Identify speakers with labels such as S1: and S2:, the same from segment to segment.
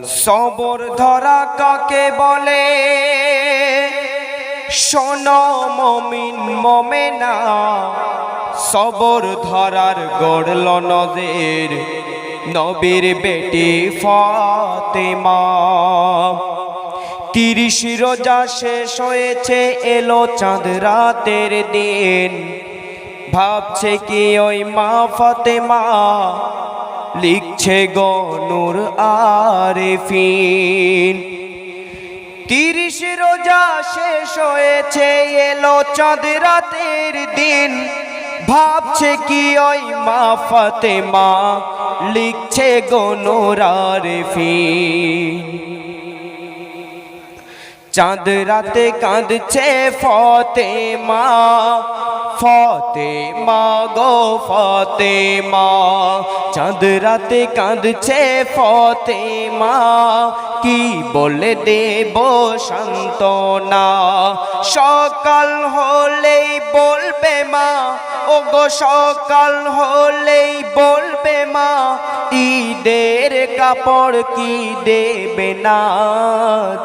S1: সবর ধরা কাকে বলে? শোন মমিন মমেনা, সবর ধরার গড়ল নদের নবীর বেটি ফাতেমা। তিরিশ রোজা শেষ হয়েছে, এলো চাঁদ রাতের দিন। ভাবছে কি ওই মা ফাতেমা? লিখছে গনুর আরেফিন। তিরিশ রোজা শেষ হয়েছে, এলো চাঁদ রাতের দিন। ভাবছে কি ওই মা ফাতেমা? লিখছে গনুর আরেফিন। চাঁদ রাতে কাঁদছে ফতেমা ফতেমা গো ফতেমা চাঁদ রাতে কাঁদছে ফতেমা। কি বলে দেব সান্তনা সকাল হলেই বলবে মা ও গো সকাল হলেই বলবে মা, ঈদের কাপড় কি দেবে না?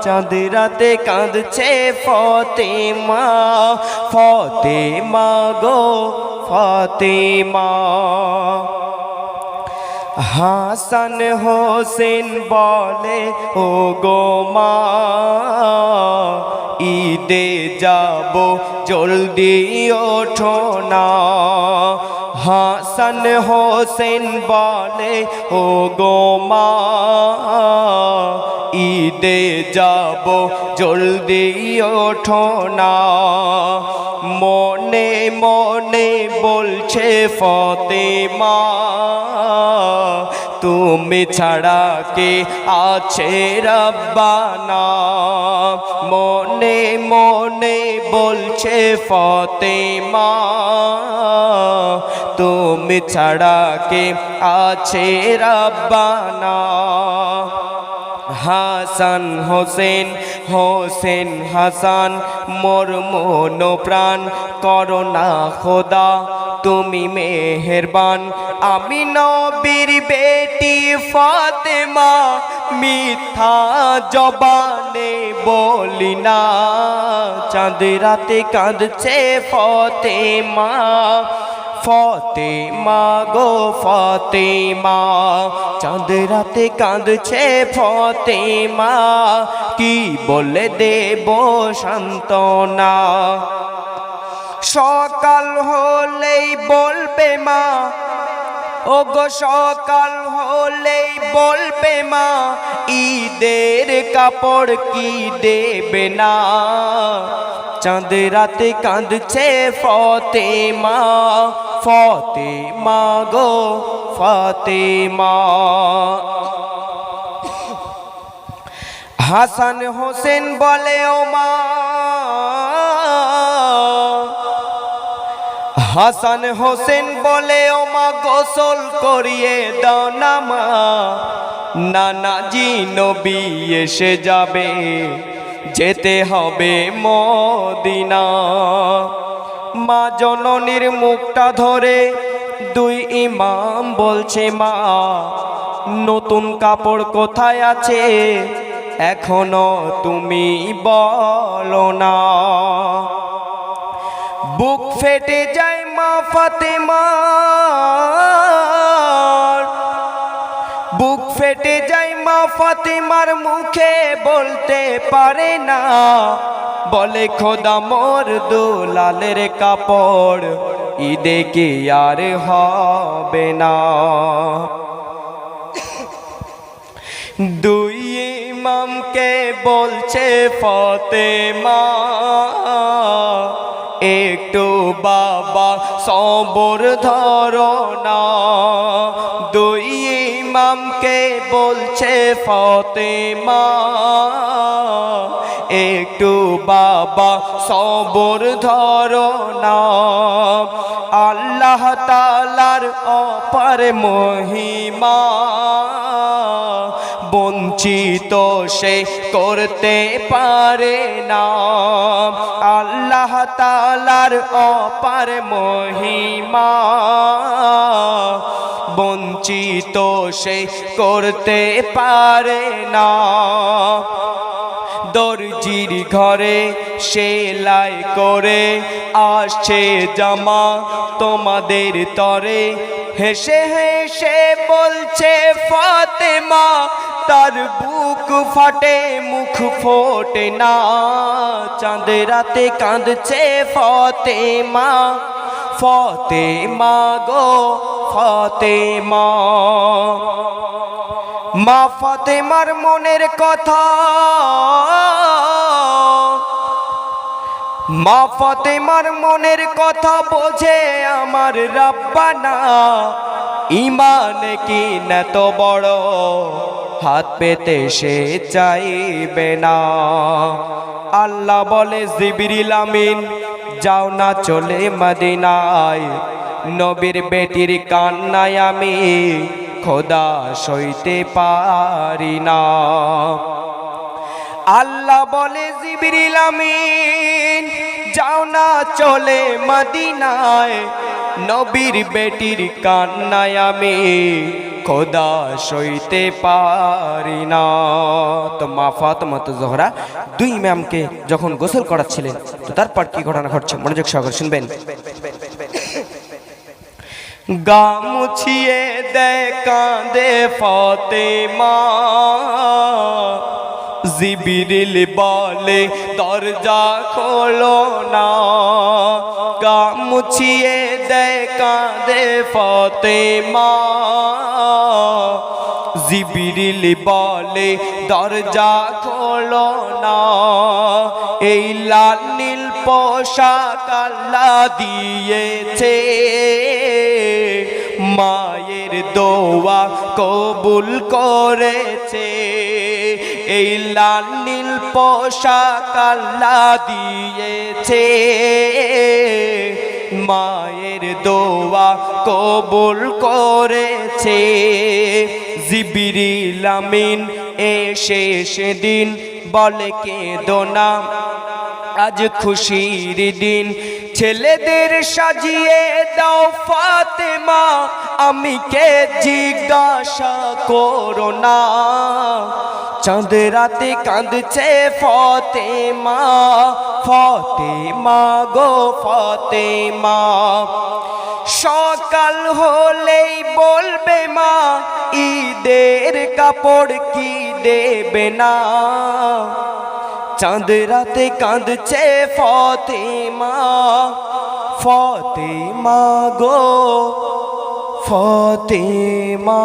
S1: চাঁদ রাতে কাঁদছে ফতেমা ফতেমা গো, ফতেমা। হাসান হোসেন বলে ও গো মা, ঈদে যাব, জলদি ওঠো না। হাসান হোসেন বলে ও গো মা ঈদে যাব, জলদি ওঠো না। মনে মনে বলছে ফতেমা, তুমি ছাড়া কে আছে রব্বানা? মনে মনে বলছে ফতেমা, তুমি ছাড়া কে আছে রব্বানা? হাসান হোসেন হোসেন হাসান, মোর মন প্রাণ, করোনা খোদা, তুমি মেহেরবান। আমি নবীর বেটি ফাতেমা, মিথ্যা জবানে বলি না। চাঁদ রাতে কাঁদছে ফতেমা। ফতেমা গো ফতেমা, চাঁদ রাতে কাঁদছে ফতেমা, কি বলে দেব সান্তনা সকাল হলেই বলবে মা ও গো সকাল হলেই বলবে মা, ঈদের কাপড় কি দেবে না? চাঁদ রাতে কাঁদছে ফতেমা। ফতেমা গো, ফতেমা। হাসান হোসেন বলে, ও মা। হাসান হোসেন বলে, ও মা, গোসল করিয়ে দাও না মা নানাজি নবী এসে যাবে। যেতে হবে মদিনা। মা জননীর মুখটা ধরে দুই ইমাম বলছে, মা, নতুন কাপড় কোথায় আছে? এখনও তুমি বলো না। বুক ফেটে যায় মা ফাতেমার বুক ফেটে যায় মা ফাতেমার মুখে, বলতে পারে না। বলে, খোদা মোর দুলালের কাপড়, ঈদে কি আর হবে না? দুই ইমামকে বলছে, ফতেমা, একটু বাবা সবর ধরো না। দুই ইমামকে বলছে ফতেমা, একটু বাবা সবর ধরো না। আল্লাহ তালার অপার মহিমা, বঞ্চিত সে করতে পারে না। আল্লাহ তালার অপার মহিমা বঞ্চিত সে করতে পারে না। দর্জির ঘরে সেলাই করে, আসছে জামা তোমাদের তরে। হেসে হেসে বলছে, ফাতেমা, তার বুক ফাটে, মুখ ফোটে না। চাঁদের রাতে কাঁদছে ফতেমা। ফতেমা গো ফতে মা ফাতেমার মনের কথা। মা ফাতেমার মনের কথা বোঝে আমার রাব্বানা। ইমান কি না তো বড়, হাত পেতে সে চাইবে না। আল্লাহ বলে, জিবিরিল আমিন যাও না চলে মদিনায়। নবীর বেটির কান্নায় আমি খোদা সইতে পারি না। আল্লাহ বলে, জিবরিল আমিন, যাও না চলে মদিনায়। নবীর বেটির কান্নায় আমি খোদা সইতে পারি না। তো মা ফাতেমা তো জোহরা, দুই ম্যামকে যখন গোসল করাচ্ছিলেন, তো তারপর কি ঘটনা ঘটছে? মনোযোগ সহকারে শুনবেন। গা মুছিয়ে দেয় কাঁদে ফতেমা, জিবিরিল বলে, দরজা খোলো না। গা মুছিয়ে দেয় কাঁদে ফতেমা। জিবিরিল বলে, দরজা খোলো না। এই লাল নীল পোশাক আল্লাহ দিয়েছে। মায়ের দোয়া কবুল করেছে। এই লাল নীল পোশাক আল্লাহ দিয়েছে। মায়ের দোয়া কবুল করেছে। জিবিরিল এ শেষ দিন বলে কে দোনা আজ খুশির দিন। ছেলেদের সাজিয়ে দাও ফাতেমা, আমি কে জিজ্ঞাসা করো না। চাঁদ রাতে কাঁদছে ফতেমা ফতেমা গো ফতেমা। সকাল হলেই বলবে মা, ঈদের কাপড় কি দেবে না? চাঁদ রাতে কাঁদছে ফতেমা ফতেমা গো ফতেমা।